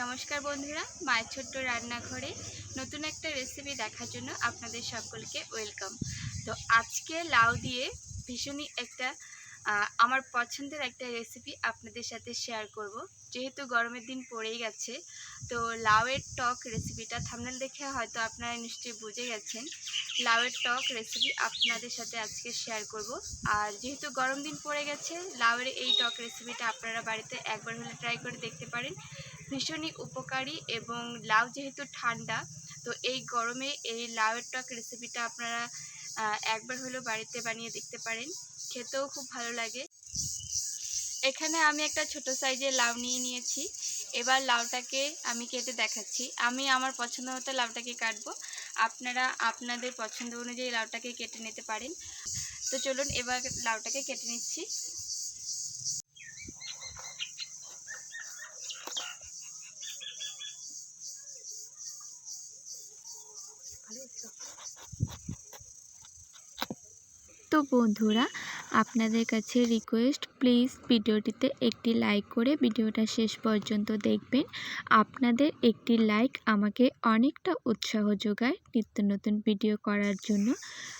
নমস্কার বন্ধুরা, মায়ের ছোট্ট রান্নাঘরে নতুন একটা রেসিপি দেখার জন্য আপনাদের সকলকে ওয়েলকাম তো আজকে লাউ দিয়ে ভীষণই একটা আমার পছন্দের একটা রেসিপি আপনাদের সাথে শেয়ার করব। যেহেতু গরমের দিন পড়েই গেছে, তো লাউয়ের টক রেসিপিটা থামনেল দেখে হয়তো আপনারা নিশ্চয়ই বুঝে গেছেন। লাউয়ের টক রেসিপি আপনাদের সাথে আজকে শেয়ার করব। আর যেহেতু গরম দিন পড়ে গেছে, লাউয়ের এই টক রেসিপিটা আপনারা বাড়িতে একবার হলে ট্রাই করে দেখতে পারেন। ভীষণই উপকারী এবং লাউ যেহেতু ঠান্ডা, তো এই গরমে এই লাউয়ের টক রেসিপিটা আপনারা একবার হলেও বাড়িতে বানিয়ে দেখতে পারেন। খেতেও খুব ভালো লাগে। এখানে আমি একটা ছোট সাইজের লাউ নিয়ে নিয়েছি। এবার লাউটাকে আমি কেটে দেখাচ্ছি। আমি আমার পছন্দ মতো লাউটাকে কাটবো। আপনারা আপনাদের পছন্দ অনুযায়ী লাউটাকে কেটে নিতে পারেন। তো চলুন এবার লাউটাকে কেটে নিচ্ছি। তো বন্ধুরা আপনাদের কাছে রিকোয়েস্ট প্লিজ ভিডিওটিতে একটি লাইক করে ভিডিওটা শেষ পর্যন্ত দেখবেন। আপনাদের একটি লাইক আমাকে অনেকটা উৎসাহ যোগায় নিত্য নতুন ভিডিও করার জন্য।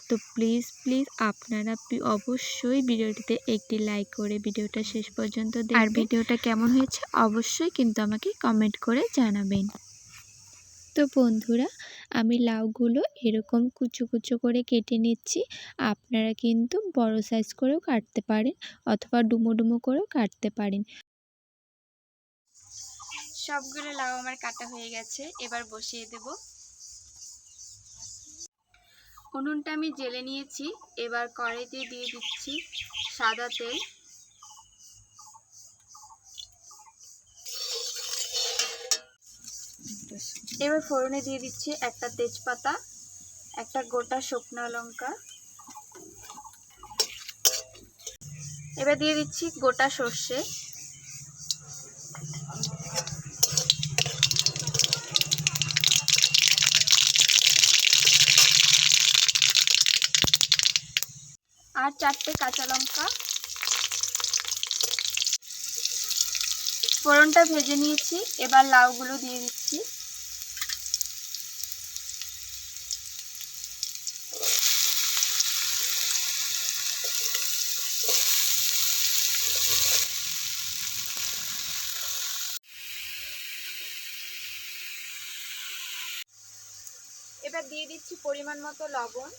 তো প্লিজ প্লিজ আপনারা অবশ্যই ভিডিওটিতে একটি লাইক করে ভিডিওটা শেষ পর্যন্ত আর ভিডিওটা কেমন হয়েছে অবশ্যই কিন্তু আমাকে কমেন্ট করে জানাবেন। তো বন্ধুরা, আমি লাউগুলো এরকম কুচো কুচো করে কেটে নিচ্ছি। আপনারা কিন্তু বড় সাইজ করেও কাটতে পারেন অথবা ডুমো ডুমো করেও কাটতে পারেন। সবগুলো লাউ আমার কাটা হয়ে গেছে, এবার বসিয়ে দেব। উনুনটা আমি জেলে নিয়েছি, এবার কড়াইতে দিয়ে দিচ্ছি সাদা তেল। এবার ফোড়নে দিয়ে দিচ্ছি একটা তেজপাতা, একটা গোটা শুকনো লঙ্কা। এবার দিয়ে দিচ্ছি গোটা সর্ষে। আর চারটে কাঁচা লঙ্কা। ফোড়নটা ভেজে নিয়েছি, এবার লাউগুলো দিয়ে দিচ্ছি। এবার দিয়ে দিচ্ছি পরিমাণ মতো লবণ।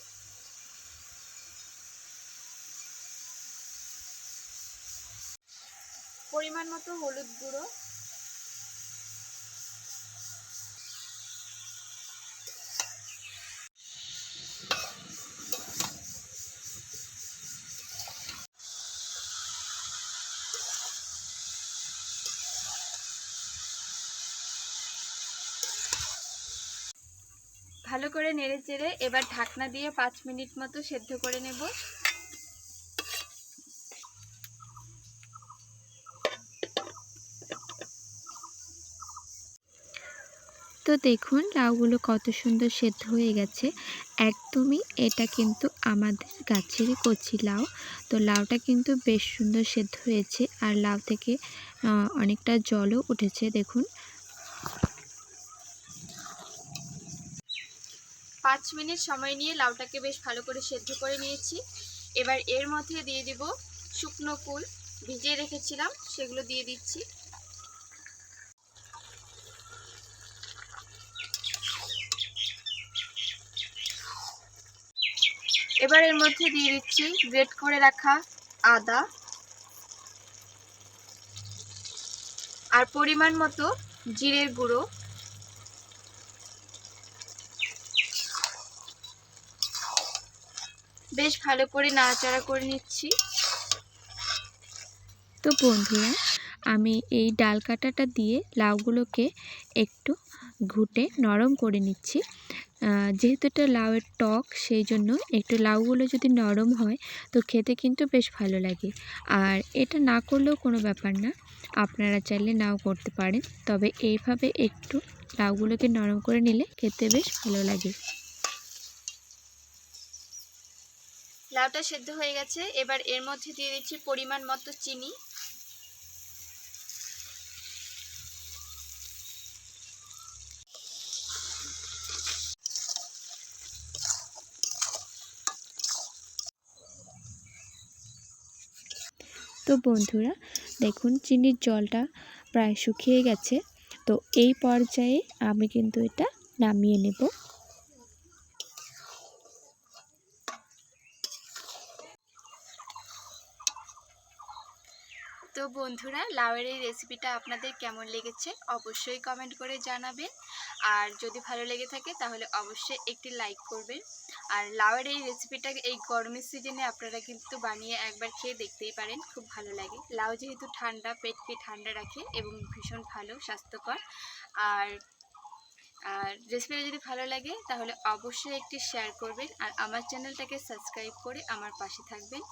পরিমাণ মতো হলুদ গুঁড়ো। ভালো করে নেড়ে চেড়ে এবার ঢাকনা দিয়ে পাঁচ মিনিট মতো সেদ্ধ করে নেব। তো দেখুন লাউগুলো কত সুন্দর সেদ্ধ হয়ে গেছে। একদমই এটা কিন্তু আমাদের গাছেরই কচি লাউ। তো লাউটা কিন্তু বেশ সুন্দর সেদ্ধ হয়েছে আর লাউ থেকে অনেকটা জলও উঠেছে, দেখুন। পাঁচ মিনিট সময় নিয়ে লাউটাকে বেশ ভালো করে সেদ্ধ করে নিয়েছি। এবার এর মধ্যে দিয়ে দেব শুকনো কুল। ভিজিয়ে রেখেছিলাম, সেগুলো দিয়ে দিচ্ছি। এবার এর মধ্যে দিয়ে দিচ্ছি গ্রেট করে রাখা আদা। আর পরিমাণ মতো জিরের গুঁড়ো। বেশ ভালো করে নাড়াচাড়া করে নিচ্ছি। তো বন্ধুরা, আমি এই ডাল কাটাটা দিয়ে লাউগুলোকে একটু ঘুটে নরম করে নিচ্ছি। যেহেতু এটা লাউয়ের টক, সেই জন্য একটু লাউগুলো যদি নরম হয়, তো খেতে কিন্তু বেশ ভালো লাগে। আর এটা না করলেও কোনো ব্যাপার না, আপনারা চাইলে নাও করতে পারেন। তবে এইভাবে একটু লাউগুলোকে নরম করে নিলে খেতে বেশ ভালো লাগে। লাউটা সেদ্ধ হয়ে গেছে। এবার এর মধ্যে দিয়ে দিচ্ছি পরিমাণ মতো চিনি। তো বন্ধুরা, দেখুন চিনির জলটা প্রায় শুকিয়ে গেছে। তো এই পর্যায়ে আমি কিন্তু এটা নামিয়ে নেব। বন্ধুরা, লাউয়ের এই রেসিপিটা আপনাদের কেমন লেগেছে অবশ্যই কমেন্ট করে জানাবেন। আর যদি ভালো লেগে থাকে, তাহলে অবশ্যই একটি লাইক করবেন। আর লাউয়ের এই রেসিপিটা এই গরমের সিজনে আপনারা কিন্তু বানিয়ে একবার খেয়ে দেখতেই পারেন, খুব ভালো লাগে। লাউ যেহেতু ঠান্ডা, পেটকে ঠান্ডা রাখে এবং ভীষণ ভালো, স্বাস্থ্যকর। আর আর রেসিপিটা যদি ভালো লাগে, তাহলে অবশ্যই একটি শেয়ার করবেন। আর আমার চ্যানেলটাকে সাবস্ক্রাইব করে আমার পাশে থাকবেন।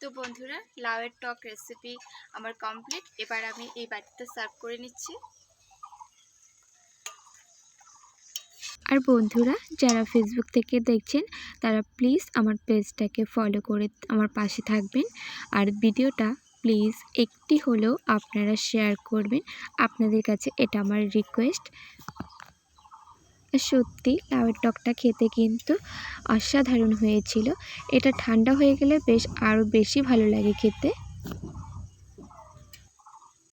তো বন্ধুরা লাউয়ের টক রেসিপি আমার কমপ্লিট এবার আমি এই বাটিতে সার্ভ করে নিচ্ছি। আর বন্ধুরা, যারা ফেসবুক থেকে দেখছেন, তারা প্লিজ আমার পেজটাকে ফলো করে আমার পাশে থাকবেন। আর ভিডিওটা প্লিজ একটি হলেও আপনারা শেয়ার করবেন। আপনাদের কাছে এটা আমার রিকোয়েস্ট সত্যি, লাউয়ের টকটা খেতে কিন্তু অসাধারণ হয়েছিল। এটা ঠান্ডা হয়ে গেলে বেশ আরও বেশি ভালো লাগে খেতে।